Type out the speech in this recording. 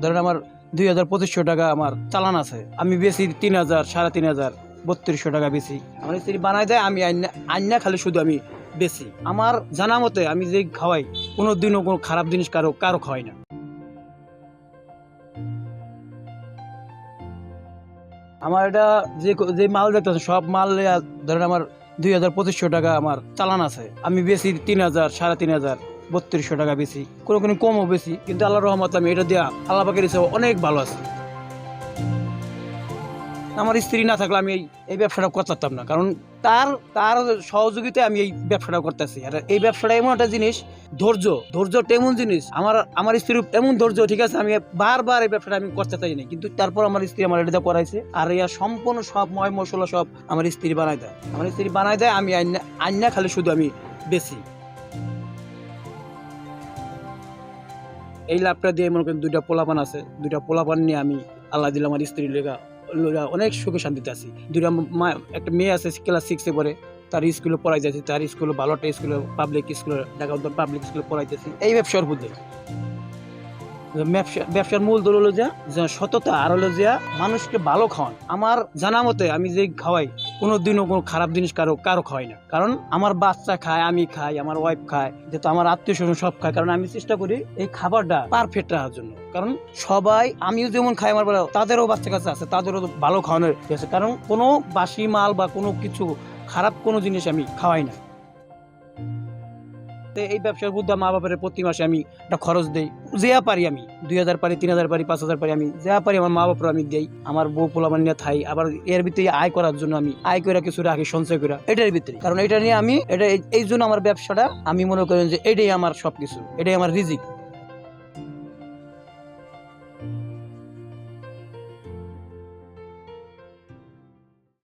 ধরেন আমার দুই হাজার পঁচিশশো টাকা আমার চালান আছে। আমি বেশি তিন হাজার, সাড়ে তিন হাজার, বত্রিশশো টাকা বেশি। আমার স্ত্রী বানাই দেয়, আমি আইনা খালি শুধু আমি বেশি। আমার জানা মতে আমি যে খাওয়াই, কোনো দিনও কোনো খারাপ জিনিস কারও কারও খাওয়াই না। আমার এটা যে যে মাল দেখতেছে সব মাল ধরেন আমার দুই হাজার পঁচিশশো টাকা আমার চালান আছে। আমি বেশি তিন হাজার, সাড়ে তিন হাজার। বত্রিশশো টাকা বেশি, কোনো কোনো কমও বেশি, কিন্তু আল্লাহ রহমত আমি এটা দেওয়া আল্লাহ হিসেবে অনেক ভালো আছে। আমার স্ত্রী না থাকলে আমি এই এই ব্যবসাটা করতাম না, কারণ তার তার সহযোগিতায় আমি এই ব্যবসাটা করতেছি। আর এই ব্যবসাটা এমন একটা জিনিস, ধৈর্য ধৈর্যটা এমন জিনিস, আমার আমার স্ত্রীর এমন ধৈর্য, ঠিক আছে, আমি বারবার এই ব্যবসাটা আমি করতে চাই না কিন্তু তারপর আমার স্ত্রী আমার এটা করাইছে, আর ইয়া সম্পূর্ণ সব ময় মশলা সব আমার স্ত্রী বানাই দেয়। আমার স্ত্রী বানাই দেয়, আমি আইনা আইনা খালি শুধু আমি বেশি। এই লাভটা দিয়ে মনে করেন দুইটা পোলাপান আছে, দুইটা পোলাপান নিয়ে আমি আল্লাহ দিল আমার লেগা লইগা অনেক সুখে শান্তিতে আছি। দুইটা মা একটা মেয়ে আছে ক্লাস সিক্সে পড়ে, তার স্কুলে পড়াই যাচ্ছে তার স্কুলে ভালো একটা স্কুলে পাবলিক স্কুলে ঢাকা পাবলিক স্কুলে পড়াইতেছি। এই ব্যবসার বুদ্ধি ব্যবসা ব্যবসার মূল দল হলো যে সততা, আর হলো যে মানুষকে ভালো খাওয়ান। আমার জানা মতে আমি যে খাওয়াই কোনো দিনও কোনো খারাপ জিনিস কারও কারও খায় না। কারণ আমার বাচ্চা খায়, আমি খাই, আমার ওয়াইফ খায়, যেহেতু আমার আত্মীয় স্বজন সব খায়, কারণ আমি চেষ্টা করি এই খাবারটা পারফেক্ট রাখার জন্য। কারণ সবাই, আমিও যেমন খাই, আমার বেলা তাদেরও বাচ্চা কাছে আছে, তাদেরও ভালো খাওয়ানোর ইয়ে কারণ কোনো বাসি মাল বা কোনো কিছু খারাপ কোনো জিনিস আমি খাওয়াই না। তো এই ব্যবসার বুদ্ধা মা বাবার প্রতি মাসে আমি একটা খরচ দেই। যা পারি আমি, দুই হাজার পারি, তিন হাজার পারি, পাঁচ হাজার পারি আমি যা পারি আমার মা বাবার আমি দেই। আমার বউ পোলামান নিয়ে থাই, আবার এর ভিতরে আয় করার জন্য আমি, আয় করে কিছু রাখি, সঞ্চয় করে এটার ভিতরে। কারণ এটা নিয়ে আমি, এটা এই- জন্য আমার ব্যবসাটা, আমি মনে করি যে এটাই আমার সবকিছু, এটাই আমার রিজিক।